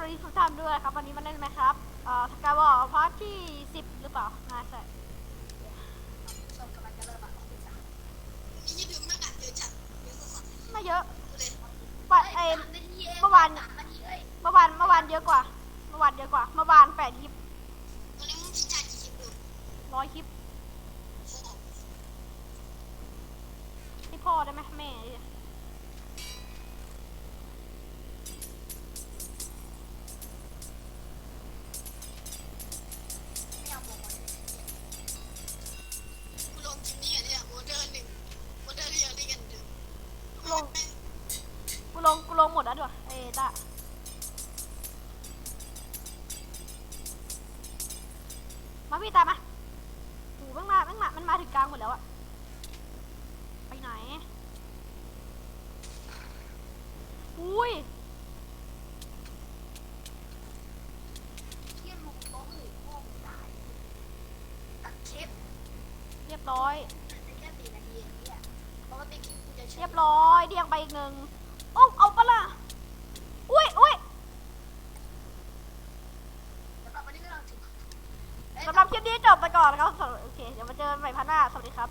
วัสดีทุกท่านด้วยครับ วันนี้มาเล่นไหมครับเอ่อสกายวอลพาร์ทที่สิบหรือเปล่าน่าใช่ชมกำลังจะเริ่มอะของที่สามนี่ดื่มมากอะเยอะจัดเอะสัสไม่เยอะวันเองเมื่อวานเมื่อวานเมื่อวานเยอะกว่า เมื่อวานเยอะกว่า เมื่อวานแปดคลิปตอนนี้มึงจะจ่ายกี่คลิปดูร้อยคลิปที่พ่อได้ไหมแม่ งกูลงหมดแล้วด้วยเอ้ต้ามาพี่ตามมาโหูมันมามันมา มันมาถึงกลางหมดแล้วอะไปไหน อุ้ยเที่ยงลุงโต๊ะหรือพ่อมึงตายตัดคลิปเรียบร้อยในแค่สี่นาทีเองเนี่ยปกติคลิปกูจะใช้เรียบร้อย เดียงไปอีกหนึ่ง โอ้เอาปะล่ะอุ้ยอุ้ยสำหรับวันนี้ก็เราถึงเอ้ยสำหรับคลิปนี้จบไปก่อนนะครับสำหรับโอเค เดี๋ยวมาเจอกันใหม่พันหน้า สวัสดีครับ